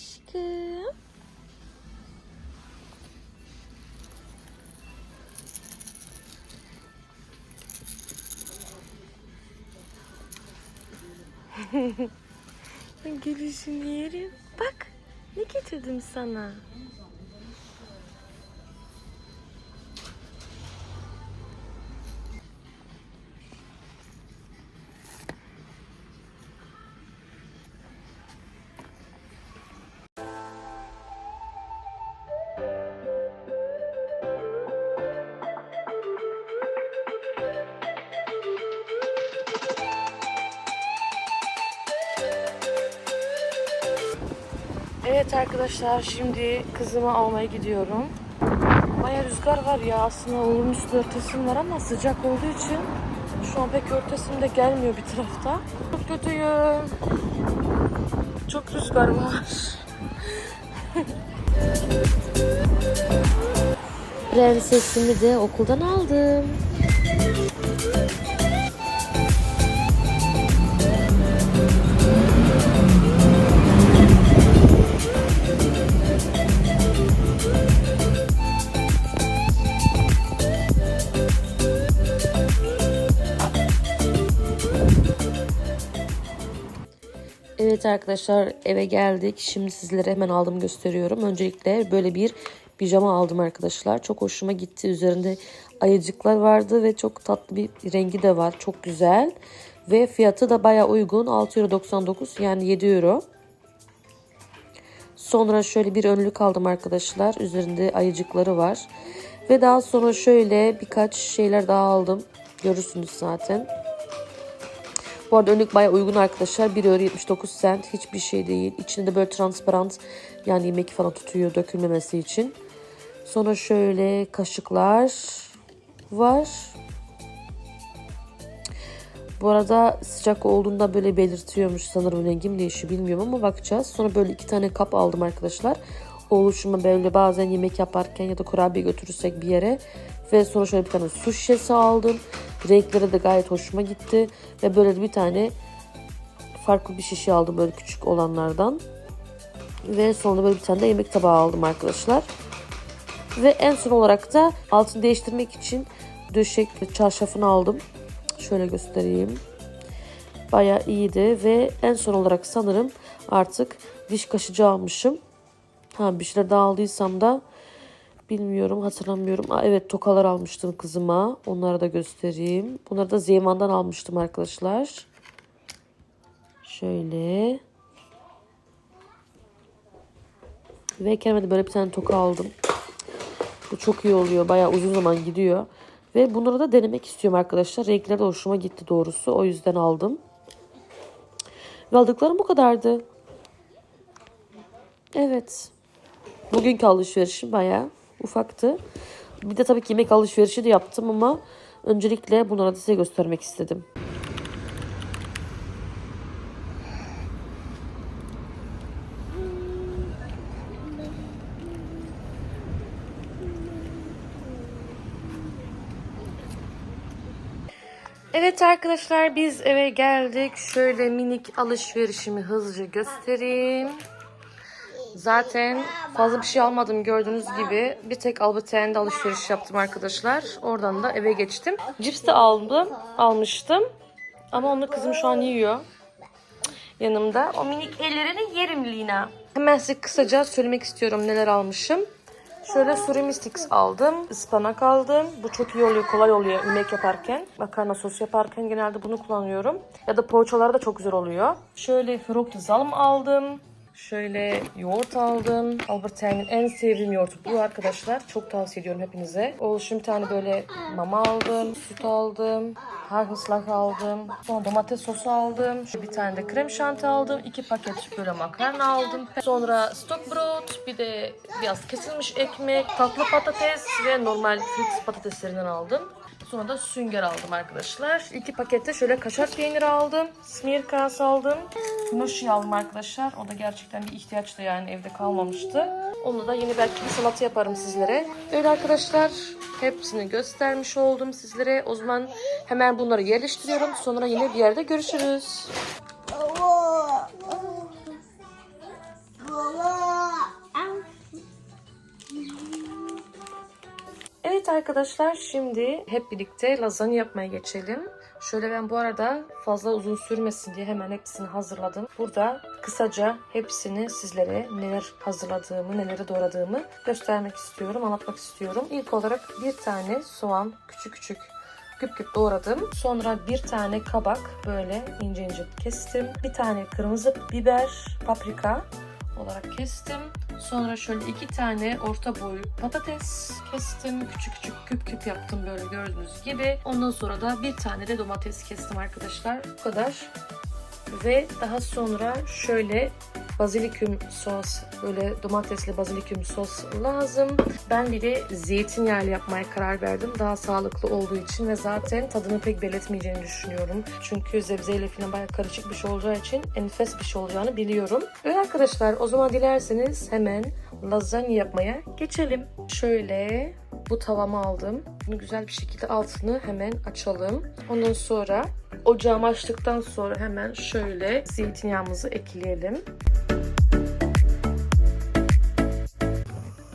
Aşkım. Gülüşünü yerim. Bak ne getirdim sana. Evet arkadaşlar şimdi kızımı almaya gidiyorum. Baya rüzgar var ya aslında olumsuz örtesim var ama sıcak olduğu için şu an pek örtesim de gelmiyor bir tarafta. Çok kötüyüm. Çok rüzgar var. Prensesimi de okuldan aldım. Evet arkadaşlar eve geldik. Şimdi sizlere hemen aldım gösteriyorum. Öncelikle böyle bir pijama aldım arkadaşlar. Çok hoşuma gitti. Üzerinde ayıcıklar vardı ve çok tatlı bir rengi de var. Çok güzel. Ve fiyatı da baya uygun. 6,99 yani 7 euro. Sonra şöyle bir önlük aldım arkadaşlar. Üzerinde ayıcıkları var. Ve daha sonra şöyle birkaç şeyler daha aldım. Görürsünüz zaten. Bu arada önlük bayağı uygun arkadaşlar. 1 euro 79 cent. Hiçbir şey değil. İçinde böyle transparent yani yemek falan tutuyor dökülmemesi için. Sonra şöyle kaşıklar var. Bu arada sıcak olduğunda böyle belirtiyormuş sanırım rengim değişiyor bilmiyorum ama bakacağız. Sonra böyle iki tane kap aldım arkadaşlar. Oluşuma böyle bazen yemek yaparken ya da kurabiye götürürsek bir yere. Ve sonra şöyle bir tane su şişesi aldım. Renkleri de gayet hoşuma gitti. Ve böyle bir tane farklı bir şişe aldım böyle küçük olanlardan. Ve sonra böyle bir tane de yemek tabağı aldım arkadaşlar. Ve en son olarak da altını değiştirmek için döşek çarşafını aldım. Şöyle göstereyim. Baya iyiydi ve en son olarak sanırım artık diş kaşıcı almışım. Ha bir şeyler daha aldıysam da bilmiyorum hatırlamıyorum. Aa, evet tokalar almıştım kızıma. Onları da göstereyim. Bunları da Zeyman'dan almıştım arkadaşlar. Şöyle. Ve kendime böyle bir tane toka aldım. Bu çok iyi oluyor. Bayağı uzun zaman gidiyor. Ve bunları da denemek istiyorum arkadaşlar. Renkleri de hoşuma gitti doğrusu. O yüzden aldım. Ve aldıklarım bu kadardı. Evet. Bugünkü alışverişim bayağı ufaktı. Bir de tabii ki yemek alışverişi de yaptım ama öncelikle bunları da size göstermek istedim. Evet arkadaşlar biz eve geldik. Şöyle minik alışverişimi hızlıca göstereyim. Zaten fazla bir şey almadım gördüğünüz gibi. Bir tek Albertaine'de alışveriş yaptım arkadaşlar. Oradan da eve geçtim. Cips de aldım, almıştım. Ama onu kızım şu an yiyor. Yanımda. O minik ellerini yerim Lina. Hemen size kısaca söylemek istiyorum neler almışım. Şöyle surimi sticks aldım. ıspanak aldım. Bu çok iyi oluyor, kolay oluyor yemek yaparken. Makarna sosu yaparken genelde bunu kullanıyorum. Ya da poğaçalar da çok güzel oluyor. Şöyle frukt zalm aldım. Şöyle yoğurt aldım. Albertaine'in en sevdiğim yoğurtu bu arkadaşlar. Çok tavsiye ediyorum hepinize. Oluşum bir tane böyle mama aldım. Süt aldım. Hagelslag aldım. Sonra domates sosu aldım. Bir tane de krem şanti aldım. iki paket böyle makarna aldım. Sonra stockbrot, bir de biraz kesilmiş ekmek, tatlı patates ve normal fix patateslerinden aldım. Sonra da sünger aldım arkadaşlar. İki pakette şöyle kaşar peyniri aldım. Smirkas aldım. Moshi aldım arkadaşlar. O da gerçekten bir ihtiyaçtı yani evde kalmamıştı. Onu da yine belki bir salata yaparım sizlere. Öyle arkadaşlar hepsini göstermiş oldum sizlere. O zaman hemen bunları yerleştiriyorum. Sonra yine bir yerde görüşürüz. Baba. Baba. Arkadaşlar şimdi hep birlikte lazanya yapmaya geçelim. Şöyle ben bu arada fazla uzun sürmesin diye hemen hepsini hazırladım. Burada kısaca hepsini sizlere neler hazırladığımı, neleri doğradığımı göstermek istiyorum, anlatmak istiyorum. İlk olarak bir tane soğan küçük küçük küp küp doğradım. Sonra bir tane kabak böyle ince ince kestim. Bir tane kırmızı biber, paprika olarak kestim. Sonra şöyle iki tane orta boy patates kestim. Küçük küçük küp küp yaptım böyle gördüğünüz gibi. Ondan sonra da bir tane de domates kestim arkadaşlar. Bu kadar. Ve daha sonra şöyle baziliküm sos, böyle domatesli baziliküm sos lazım. Ben bir de zeytinyağlı yapmaya karar verdim. Daha sağlıklı olduğu için ve zaten tadını pek belirtmeyeceğini düşünüyorum. Çünkü zebzeyle falan bayağı karışık bir şey olacağı için enfes bir şey olacağını biliyorum. Öyle arkadaşlar o zaman dilerseniz hemen lazanya yapmaya geçelim. Şöyle bu tavamı aldım. Bunu güzel bir şekilde altını hemen açalım. Ondan sonra ocağımı açtıktan sonra hemen şöyle zeytinyağımızı ekleyelim.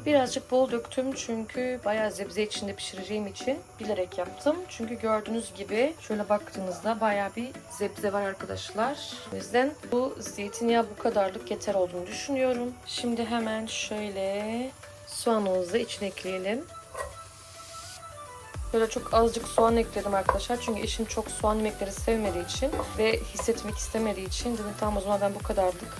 Birazcık bol döktüm çünkü bayağı zebze içinde pişireceğim için bilerek yaptım. Çünkü gördüğünüz gibi şöyle baktığınızda bayağı bir zebze var arkadaşlar. O yüzden bu zeytinyağı bu kadarlık yeter olduğunu düşünüyorum. Şimdi hemen şöyle soğanımızı içine ekleyelim. Böyle çok azıcık soğan ekledim arkadaşlar. Çünkü eşim çok soğan yemekleri sevmediği için ve hissetmek istemediği için dedim tamam o zaman ben bu kadarlık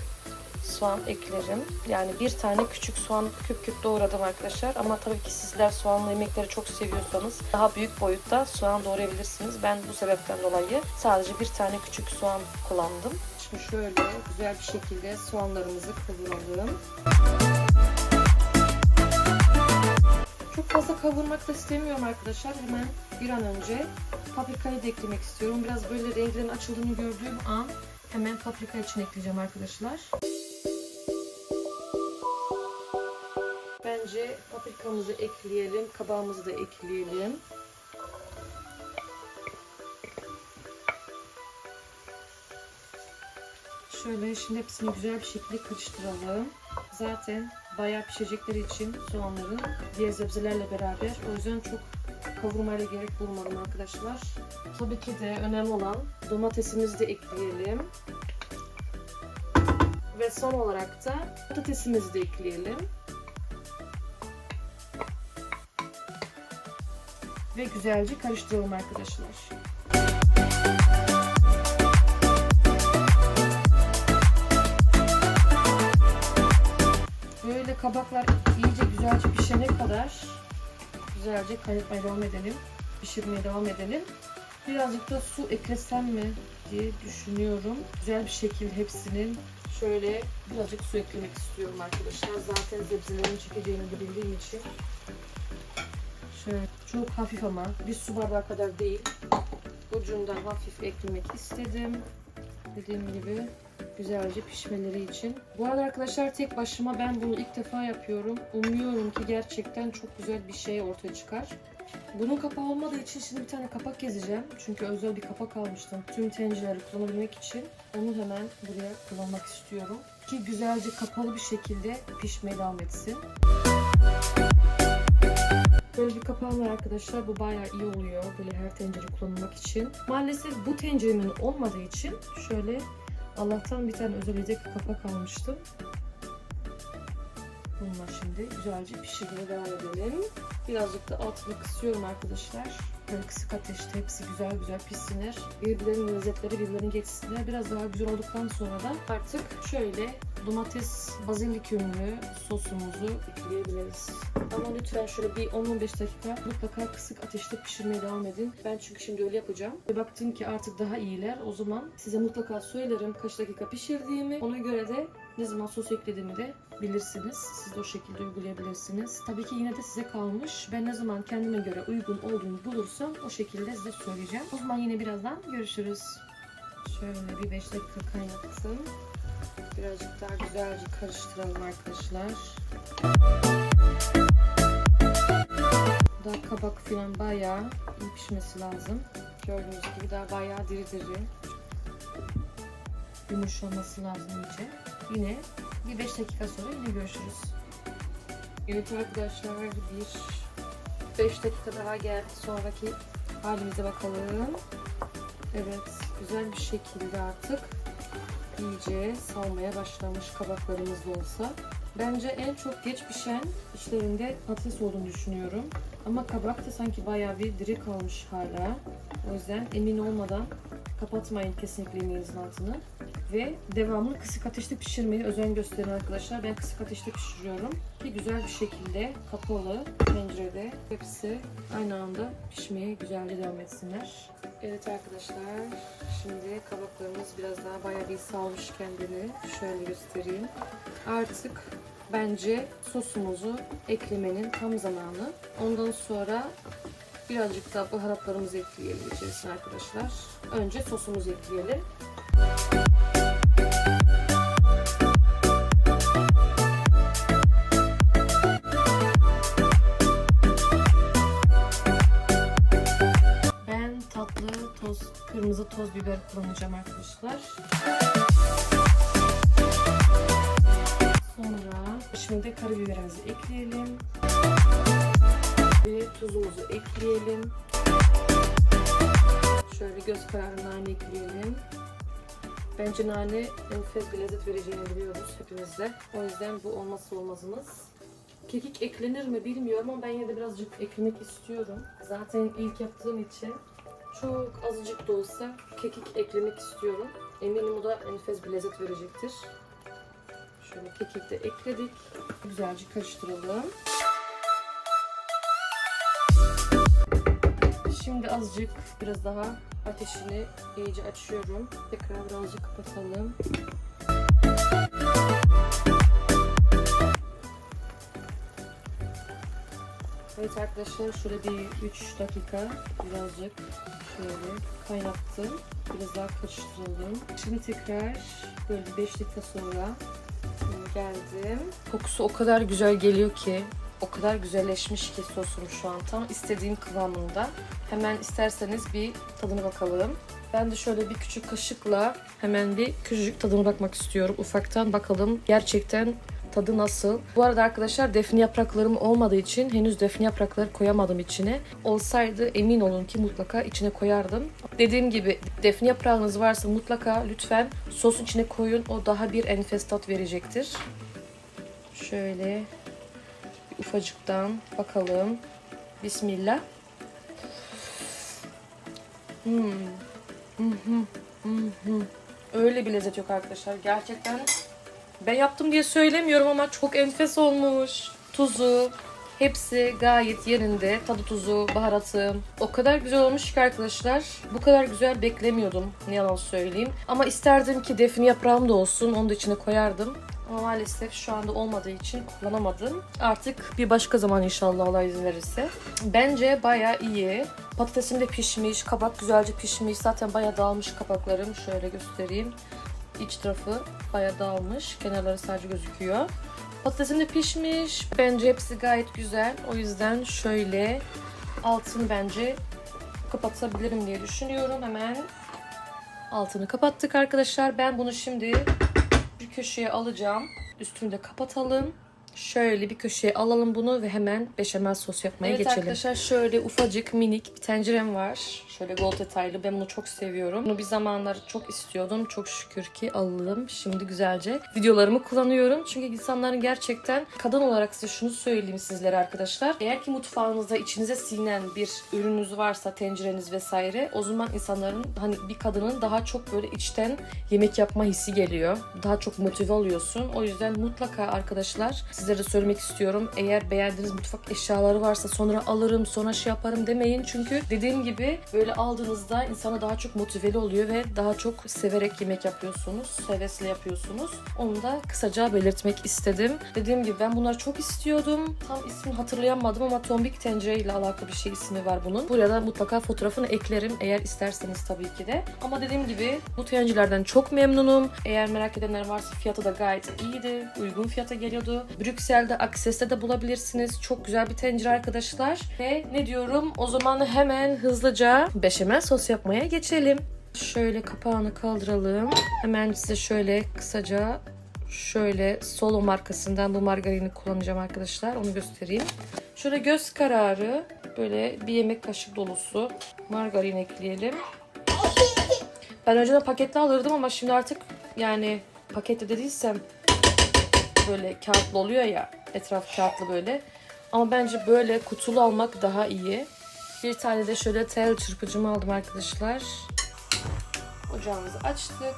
soğan eklerim. Yani bir tane küçük soğan küp küp doğradım arkadaşlar. Ama tabii ki sizler soğanlı yemekleri çok seviyorsanız daha büyük boyutta soğan doğrayabilirsiniz. Ben bu sebepten dolayı sadece bir tane küçük soğan kullandım. Şimdi şöyle güzel bir şekilde soğanlarımızı kavuralım. Çok fazla kavurmak da istemiyorum arkadaşlar. Hemen bir an önce paprikayı da eklemek istiyorum. Biraz böyle renklerin açıldığını gördüğüm an hemen paprika için ekleyeceğim arkadaşlar. Bence paprikamızı ekleyelim, kabağımızı da ekleyelim. Şöyle şimdi hepsini güzel bir şekilde karıştıralım. Zaten bayağı pişecekleri için soğanların diğer sebzelerle beraber. O yüzden çok kavurmayla gerek bulmadım arkadaşlar. Tabii ki de önemli olan domatesimizi de ekleyelim. Ve son olarak da patatesimizi de ekleyelim. Ve güzelce karıştıralım arkadaşlar. Kabaklar iyice güzelce pişene kadar güzelce kaynatmaya devam edelim. Pişirmeye devam edelim. Birazcık da su eklesem mi diye düşünüyorum. Güzel bir şekilde hepsinin şöyle birazcık su eklemek istiyorum arkadaşlar. Zaten zebzelerin çekeceğini de bildiğim için. Şöyle çok hafif ama bir su bardağı kadar değil. Ucundan hafif eklemek istedim. Dediğim gibi güzelce pişmeleri için. Bu arada arkadaşlar tek başıma ben bunu ilk defa yapıyorum. Umuyorum ki gerçekten çok güzel bir şey ortaya çıkar. Bunun kapağı olmadığı için şimdi bir tane kapak gezeceğim. Çünkü özel bir kapak almıştım. Tüm tencereleri kullanabilmek için. Onu hemen buraya kullanmak istiyorum. Ki güzelce kapalı bir şekilde pişmeye devam etsin. Böyle bir kapağım var arkadaşlar. Bu bayağı iyi oluyor. Böyle her tencere kullanmak için. Maalesef bu tenceremin olmadığı için şöyle Allah'tan bir tane özel yedek kapak almıştım. Bununla şimdi güzelce pişirmeye devam edelim. Birazcık da altını kısıyorum arkadaşlar. Kısık ateşte hepsi güzel güzel pişsinler. Birbirlerinin lezzetleri birbirlerine geçsinler. Biraz daha güzel olduktan sonra da artık şöyle domates bazilikümlü sosumuzu ekleyebiliriz. Ama lütfen şöyle bir 10-15 dakika mutlaka kısık ateşte pişirmeye devam edin. Ben çünkü şimdi öyle yapacağım. Ve baktım ki artık daha iyiler. O zaman size mutlaka söylerim kaç dakika pişirdiğimi. Ona göre de ne zaman sos eklediğimi de bilirsiniz. Siz de o şekilde uygulayabilirsiniz. Tabii ki yine de size kalmış. Ben ne zaman kendime göre uygun olduğunu bulursam o şekilde size söyleyeceğim. O zaman yine birazdan görüşürüz. Şöyle bir 5 dakika kaynattım. Birazcık daha güzelce karıştıralım arkadaşlar. Daha kabak falan bayağı iyi pişmesi lazım. Gördüğünüz gibi daha bayağı diri diri. Yumuşaması lazım iyice. Yine bir 5 dakika sonra yine görüşürüz. Evet arkadaşlar bir 5 dakika daha geldi. Sonraki halimize bakalım. Evet, güzel bir şekilde artık iyice salmaya başlamış kabaklarımız da olsa. Bence en çok geç pişen içlerinde patates olduğunu düşünüyorum. Ama kabak da sanki bayağı bir diri kalmış hala. O yüzden emin olmadan kapatmayın kesinlikle altını. Ve devamlı kısık ateşte pişirmeye özen gösterin arkadaşlar. Ben kısık ateşte pişiriyorum. Ki güzel bir şekilde kapalı tencerede hepsi aynı anda pişmeye güzelce devam etsinler. Evet arkadaşlar şimdi kabaklarımız biraz daha bayağı bir salmış kendini. Şöyle göstereyim. Artık bence sosumuzu eklemenin tam zamanı. Ondan sonra birazcık da baharatlarımızı ekleyelim içerisine arkadaşlar. Önce sosumuzu ekleyelim. Ben toz biber kullanacağım arkadaşlar. Sonra şimdi karabiberimizi ekleyelim. Ve tuzumuzu ekleyelim. Şöyle göz kararı nane ekleyelim. Bence nane enfes bir lezzet vereceğini biliyoruz hepimiz de. O yüzden bu olmazsa olmazımız. Kekik eklenir mi bilmiyorum ama ben yine de birazcık eklemek istiyorum. Zaten ilk yaptığım için çok azıcık da olsa kekik eklemek istiyorum. Eminim o da enfes bir lezzet verecektir. Şöyle kekik de ekledik. Güzelce karıştıralım. Şimdi azıcık biraz daha ateşini iyice açıyorum. Tekrar birazcık kapatalım. Evet arkadaşlar şöyle bir 3 dakika birazcık şöyle kaynattım. Biraz daha karıştıralım. Şimdi tekrar böyle 5 dakika sonra geldim. Kokusu o kadar güzel geliyor ki o kadar güzelleşmiş ki sosum şu an tam istediğim kıvamında. Hemen isterseniz bir tadına bakalım. Ben de şöyle bir küçük kaşıkla hemen bir küçücük tadına bakmak istiyorum. Ufaktan bakalım gerçekten tadı nasıl. Bu arada arkadaşlar defne yapraklarım olmadığı için henüz defne yaprakları koyamadım içine. Olsaydı emin olun ki mutlaka içine koyardım. Dediğim gibi defne yaprağınız varsa mutlaka lütfen sosun içine koyun. O daha bir enfes tat verecektir. Şöyle ufacıktan bakalım. Bismillah. Hmm. Hı hı, hı hı. Öyle bir lezzet yok arkadaşlar. Gerçekten ben yaptım diye söylemiyorum ama çok enfes olmuş. Tuzu, hepsi gayet yerinde. Tadı tuzu, baharatı. O kadar güzel olmuş ki arkadaşlar. Bu kadar güzel beklemiyordum. Ne yalan söyleyeyim. Ama isterdim ki defne yaprağım da olsun. Onu da içine koyardım. Ama maalesef şu anda olmadığı için kullanamadım. Artık bir başka zaman inşallah Allah izin verirse. Bence baya iyi. Patatesim de pişmiş, kabak güzelce pişmiş. Zaten baya dağılmış kabaklarım. Şöyle göstereyim. İç tarafı baya dağılmış. Kenarları sadece gözüküyor. Patatesim de pişmiş. Bence hepsi gayet güzel. O yüzden şöyle altını bence kapatabilirim diye düşünüyorum. Hemen altını kapattık arkadaşlar. Ben bunu şimdi bir köşeye alacağım. Üstünü de kapatalım. Şöyle bir köşeye alalım bunu ve hemen beşamel sos yapmaya Evet geçelim. arkadaşlar, şöyle ufacık minik bir tencerem var. Şöyle gold detaylı. Ben bunu çok seviyorum. Bunu bir zamanlar çok istiyordum. Çok şükür ki aldım. Şimdi güzelce videolarımı kullanıyorum. Çünkü insanların gerçekten kadın olarak size şunu söyleyeyim sizlere arkadaşlar. Eğer ki mutfağınızda içinize sinen bir ürününüz varsa tencereniz vesaire o zaman insanların hani bir kadının daha çok böyle içten yemek yapma hissi geliyor. Daha çok motive oluyorsun. O yüzden mutlaka arkadaşlar sizlere söylemek istiyorum. Eğer beğendiğiniz mutfak eşyaları varsa sonra alırım sonra şey yaparım demeyin. Çünkü dediğim gibi böyle aldığınızda insana daha çok motiveli oluyor ve daha çok severek yemek yapıyorsunuz. Hevesle yapıyorsunuz. Onu da kısaca belirtmek istedim. Dediğim gibi ben bunları çok istiyordum. Tam ismini hatırlayamadım ama tombik tencere ile alakalı bir şey ismi var bunun. Buraya da mutlaka fotoğrafını eklerim eğer isterseniz tabii ki de. Ama dediğim gibi bu tencerelerden çok memnunum. Eğer merak edenler varsa fiyatı da gayet iyiydi. Uygun fiyata geliyordu. Brüksel'de Akses'te de bulabilirsiniz. Çok güzel bir tencere arkadaşlar. Ve ne diyorum? O zaman hemen hızlıca beşamel sos yapmaya geçelim. Şöyle kapağını kaldıralım. Hemen size şöyle kısaca şöyle Solo markasından bu margarini kullanacağım arkadaşlar. Onu göstereyim. Şöyle göz kararı böyle bir yemek kaşık dolusu margarin ekleyelim. Ben önceden paketli alırdım ama şimdi artık yani pakette dediysem böyle kağıtlı oluyor ya etraf kağıtlı böyle. Ama bence böyle kutulu almak daha iyi. Bir tane de şöyle tel çırpıcımı aldım arkadaşlar. Ocağımızı açtık.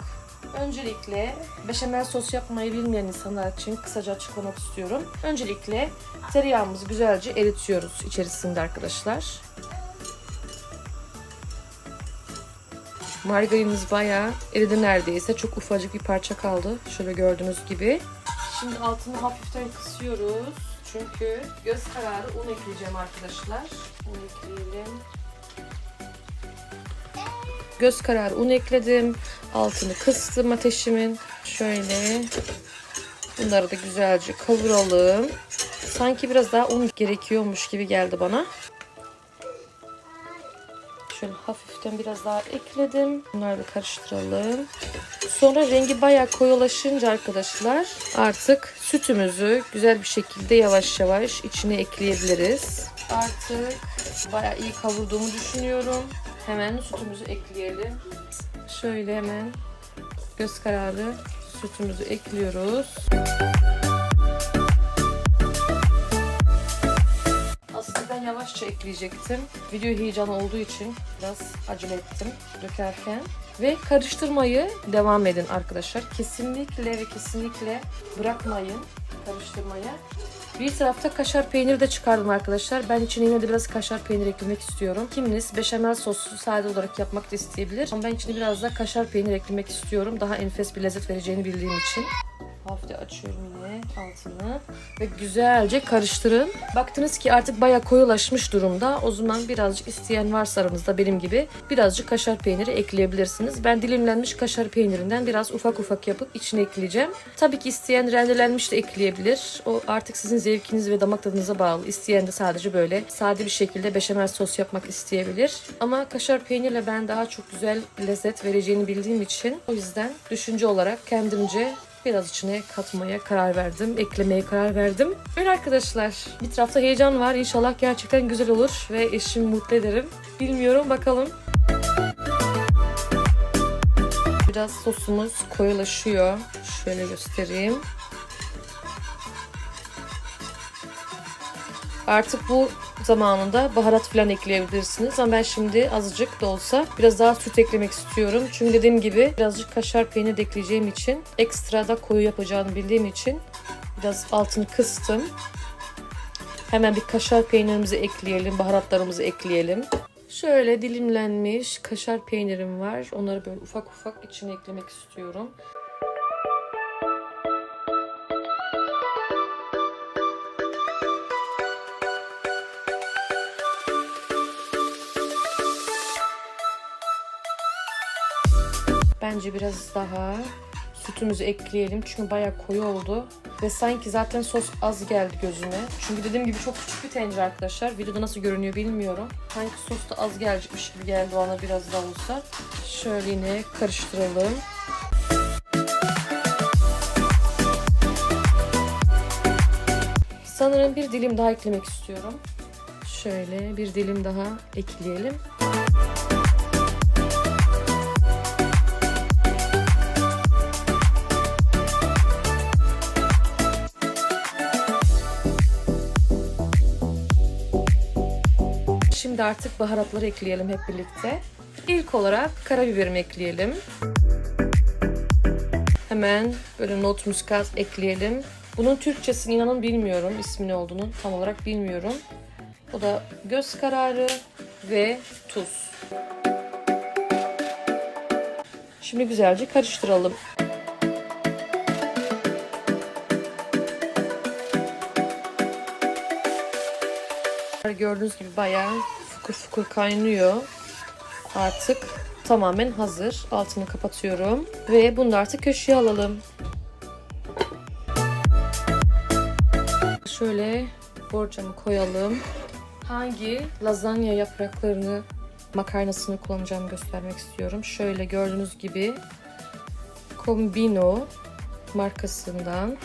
Öncelikle beşamel sos yapmayı bilmeyen insanlar için kısaca açıklamak istiyorum. Öncelikle tereyağımızı güzelce eritiyoruz içerisinde arkadaşlar. Margarinimiz bayağı eridi neredeyse. Çok ufacık bir parça kaldı. Şöyle gördüğünüz gibi. Şimdi altını hafiften kısıyoruz. Çünkü göz kararı un ekleyeceğim arkadaşlar. Un ekleyelim. Göz kararı un ekledim. Altını kıstım ateşimin. Şöyle. Bunları da güzelce kavuralım. Sanki biraz daha un gerekiyormuş gibi geldi bana. Şöyle hafiften biraz daha ekledim. Bunları da karıştıralım. Sonra rengi bayağı koyulaşınca arkadaşlar artık sütümüzü güzel bir şekilde yavaş yavaş içine ekleyebiliriz. Artık bayağı iyi kavurduğumu düşünüyorum. Hemen sütümüzü ekleyelim. Şöyle hemen göz kararı sütümüzü ekliyoruz. Aslında yavaşça ekleyecektim. Video heyecanı olduğu için biraz acele ettim dökerken. Ve karıştırmayı devam edin arkadaşlar. Kesinlikle ve kesinlikle bırakmayın karıştırmayı. Bir tarafta kaşar peyniri de çıkardım arkadaşlar. Ben içine yine de biraz kaşar peynir eklemek istiyorum. Kiminiz beşamel soslu sade olarak yapmak da isteyebilir. Ama ben içine biraz da kaşar peynir eklemek istiyorum. Daha enfes bir lezzet vereceğini bildiğim için. Hafif de açıyorum yine altını. Ve güzelce karıştırın. Baktınız ki artık bayağı koyulaşmış durumda. O zaman birazcık isteyen varsa aramızda benim gibi birazcık kaşar peyniri ekleyebilirsiniz. Ben dilimlenmiş kaşar peynirinden biraz ufak ufak yapıp içine ekleyeceğim. Tabii ki isteyen rendelenmiş de ekleyebilir. O artık sizin zevkiniz ve damak tadınıza bağlı. İsteyen de sadece böyle sade bir şekilde beşamel sos yapmak isteyebilir. Ama kaşar peynirle ben daha çok güzel lezzet vereceğini bildiğim için o yüzden düşünce olarak kendimce biraz içine katmaya karar verdim. Eklemeye karar verdim. Öyle arkadaşlar. Bir tarafta heyecan var. İnşallah gerçekten güzel olur ve eşimi mutlu ederim. Bilmiyorum bakalım. Biraz sosumuz koyulaşıyor. Şöyle göstereyim. Artık bu zamanında baharat falan ekleyebilirsiniz. Ama ben şimdi azıcık da olsa biraz daha süt eklemek istiyorum. Çünkü dediğim gibi birazcık kaşar peynir de ekleyeceğim için ekstra da koyu yapacağını bildiğim için biraz altını kıstım. Hemen bir kaşar peynirimizi ekleyelim, baharatlarımızı ekleyelim. Şöyle dilimlenmiş kaşar peynirim var. Onları böyle ufak ufak içine eklemek istiyorum. Bence biraz daha sütümüzü ekleyelim. Çünkü bayağı koyu oldu. Ve sanki zaten sos az geldi gözüme. Çünkü dediğim gibi çok küçük bir tencere arkadaşlar. Videoda nasıl görünüyor bilmiyorum. Sanki sos da az gelecekmiş gibi geldi bana biraz daha olsa. Şöyle yine karıştıralım. Sanırım bir dilim daha eklemek istiyorum. Şöyle bir dilim daha ekleyelim. Şimdi artık baharatları ekleyelim hep birlikte. İlk olarak karabiberimi ekleyelim. Hemen böyle not muskat ekleyelim. Bunun Türkçesini inanın bilmiyorum. ismi ne olduğunu tam olarak bilmiyorum. O da göz kararı ve tuz. Şimdi güzelce karıştıralım. Gördüğünüz gibi bayağı fukur fukur kaynıyor. Artık tamamen hazır. Altını kapatıyorum. Ve bunu da artık köşeye alalım. Şöyle borcamı koyalım. Hangi lazanya yapraklarını makarnasını kullanacağımı göstermek istiyorum. Şöyle gördüğünüz gibi Combino markasından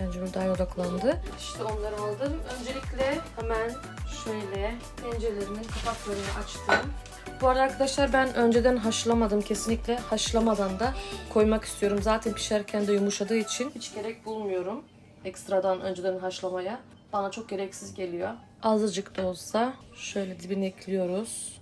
Bence burada odaklandı. İşte onları aldım. Öncelikle hemen Şöyle tencerelerimin kapaklarını açtım. Bu arada arkadaşlar ben önceden haşlamadım kesinlikle. Haşlamadan da koymak istiyorum. Zaten pişerken de yumuşadığı için hiç gerek bulmuyorum. Ekstradan önceden haşlamaya. Bana çok gereksiz geliyor. Azıcık da olsa şöyle dibine ekliyoruz.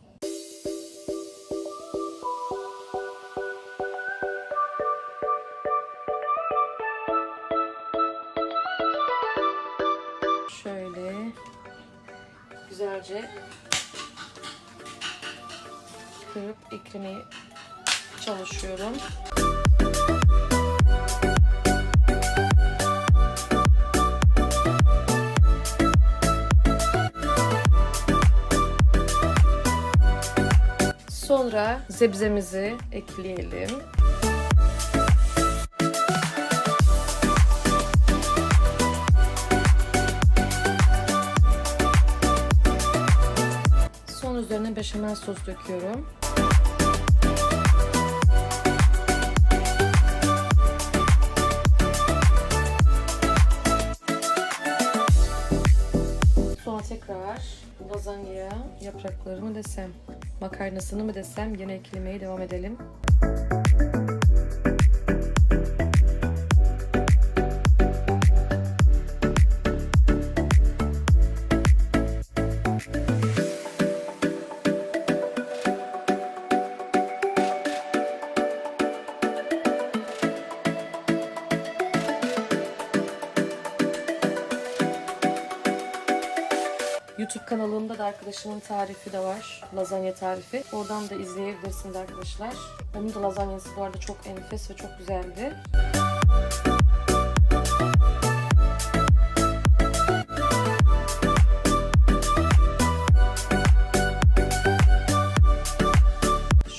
Sonra zebzemizi ekleyelim. Son üzerine beşamel sos döküyorum. Sonra tekrar lazanya yapraklarını mı desem, makarnasını mı desem yine eklemeye devam edelim. Arkadaşımın tarifi de var. Lazanya tarifi. Oradan da izleyebilirsiniz arkadaşlar. Onun da lazanyası bu arada çok enfes ve çok güzeldi.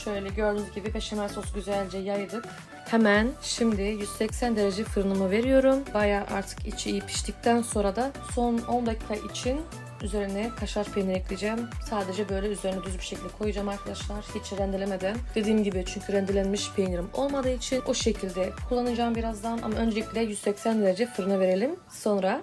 Şöyle gördüğünüz gibi beşamel sos güzelce yaydık. Hemen şimdi 180 derece fırınımı veriyorum. Baya artık içi iyi piştikten sonra da son 10 dakika için üzerine kaşar peynir ekleyeceğim. Sadece böyle üzerine düz bir şekilde koyacağım arkadaşlar. Hiç rendelemeden. Dediğim gibi çünkü rendelenmiş peynirim olmadığı için o şekilde kullanacağım birazdan. Ama öncelikle 180 derece fırına verelim. Sonra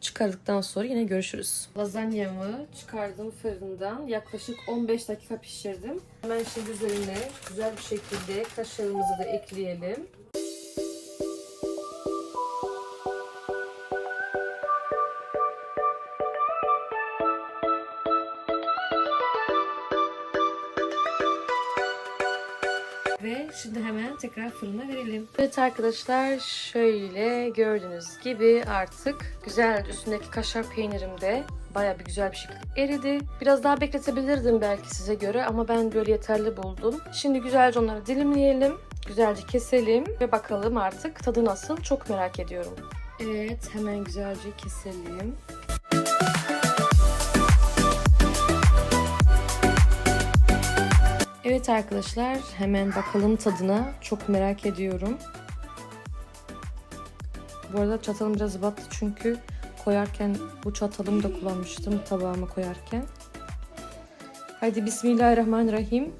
çıkardıktan sonra yine görüşürüz. Lazanyamı çıkardım fırından. Yaklaşık 15 dakika pişirdim. Hemen şimdi üzerine güzel bir şekilde kaşarımızı da ekleyelim. Ve şimdi hemen tekrar fırına verelim. Evet arkadaşlar şöyle gördüğünüz gibi artık güzel üstündeki kaşar peynirim de baya bir güzel bir şekilde eridi. Biraz daha bekletebilirdim belki size göre ama ben böyle yeterli buldum. Şimdi güzelce onları dilimleyelim. Güzelce keselim ve bakalım artık tadı nasıl çok merak ediyorum. Evet hemen güzelce keselim. Evet arkadaşlar hemen bakalım tadına. Çok merak ediyorum. Bu arada çatalım biraz battı çünkü koyarken bu çatalımı da kullanmıştım tabağıma koyarken. Haydi Bismillahirrahmanirrahim.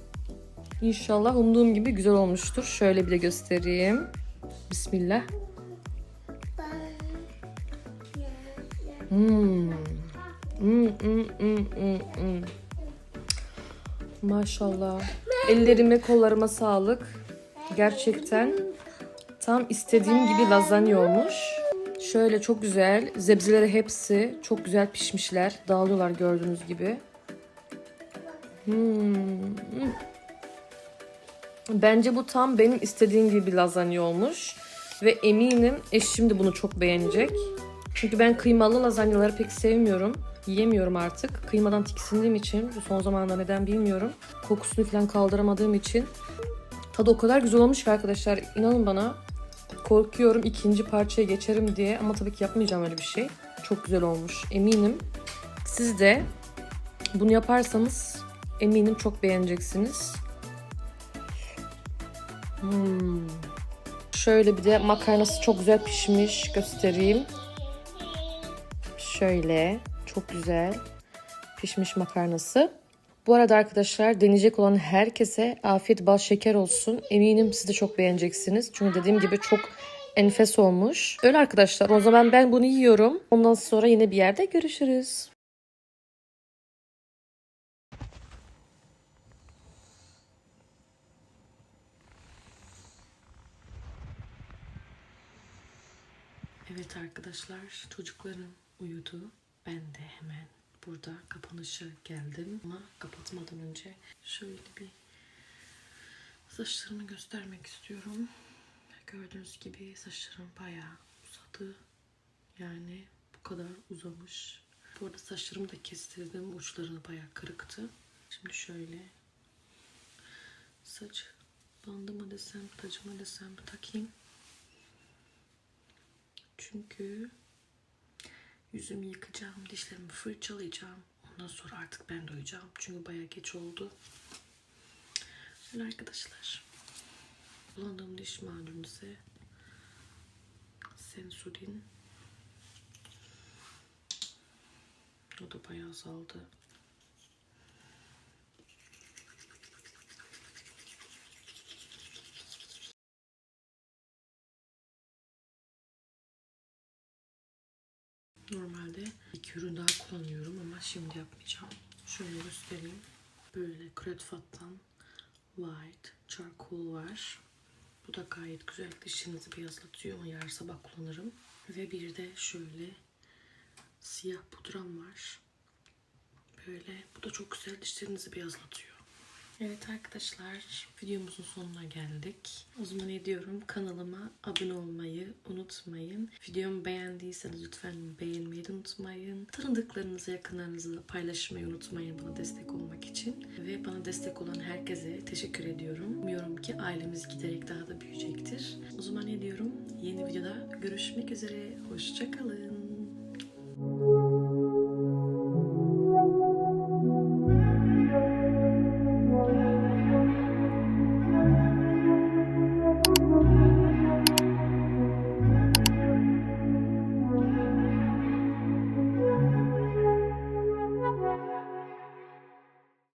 İnşallah umduğum gibi güzel olmuştur. Şöyle bir de göstereyim. Bismillah. Hmm. Hmm, hmm, hmm, hmm, hmm. Maşallah. Ellerime kollarıma sağlık. Gerçekten tam istediğim gibi lazanya olmuş. Şöyle çok güzel. Zebzeleri hepsi çok güzel pişmişler. Dağılıyorlar gördüğünüz gibi. Hmm. Bence bu tam benim istediğim gibi bir lazanya olmuş. Ve eminim eşim de bunu çok beğenecek. Çünkü ben kıymalı lazanyaları pek sevmiyorum. Yiyemiyorum artık. Kıymadan tiksindiğim için son zamanlarda neden bilmiyorum. Kokusunu falan kaldıramadığım için. Tadı o kadar güzel olmuş ki arkadaşlar. İnanın bana korkuyorum ikinci parçaya geçerim diye. Ama tabii ki yapmayacağım öyle bir şey. Çok güzel olmuş. Eminim siz de bunu yaparsanız eminim çok beğeneceksiniz. Hmm. Şöyle bir de makarnası çok güzel pişmiş. Göstereyim. Şöyle çok güzel pişmiş makarnası. Bu arada arkadaşlar deneyecek olan herkese afiyet bal şeker olsun. Eminim siz de çok beğeneceksiniz. Çünkü dediğim gibi çok enfes olmuş. Öyle arkadaşlar o zaman ben bunu yiyorum. Ondan sonra yine bir yerde görüşürüz. Evet arkadaşlar çocukların uyudu. Ben de hemen burada kapanışa geldim. Ama kapatmadan önce şöyle bir saçlarımı göstermek istiyorum. Gördüğünüz gibi saçlarım bayağı uzadı. Yani bu kadar uzamış. Bu arada saçlarımı da kestirdim. Uçları bayağı kırıktı. Şimdi şöyle saç bandımı desem, tacımı desem takayım. Çünkü yüzümü yıkayacağım, dişlerimi fırçalayacağım. Ondan sonra artık ben de uyuyacağım. Çünkü bayağı geç oldu. Öyle arkadaşlar. Kullandığım diş macunu ise Sensodyne. O da bayağı azaldı. Normalde iki ürün daha kullanıyorum ama şimdi yapmayacağım. Şöyle göstereyim. Böyle Kretfat'tan White Charcoal var. Bu da gayet güzel. Dişinizi beyazlatıyor ama yarın sabah kullanırım. Ve bir de şöyle siyah pudram var. Böyle. Bu da çok güzel. Dişlerinizi beyazlatıyor. Evet arkadaşlar videomuzun sonuna geldik. O zaman ne diyorum kanalıma abone olmayı unutmayın. Videomu beğendiyseniz lütfen beğenmeyi unutmayın. Tanıdıklarınızı yakınlarınızla paylaşmayı unutmayın bana destek olmak için. Ve bana destek olan herkese teşekkür ediyorum. Umuyorum ki ailemiz giderek daha da büyüyecektir. O zaman ne diyorum yeni videoda görüşmek üzere. Hoşçakalın.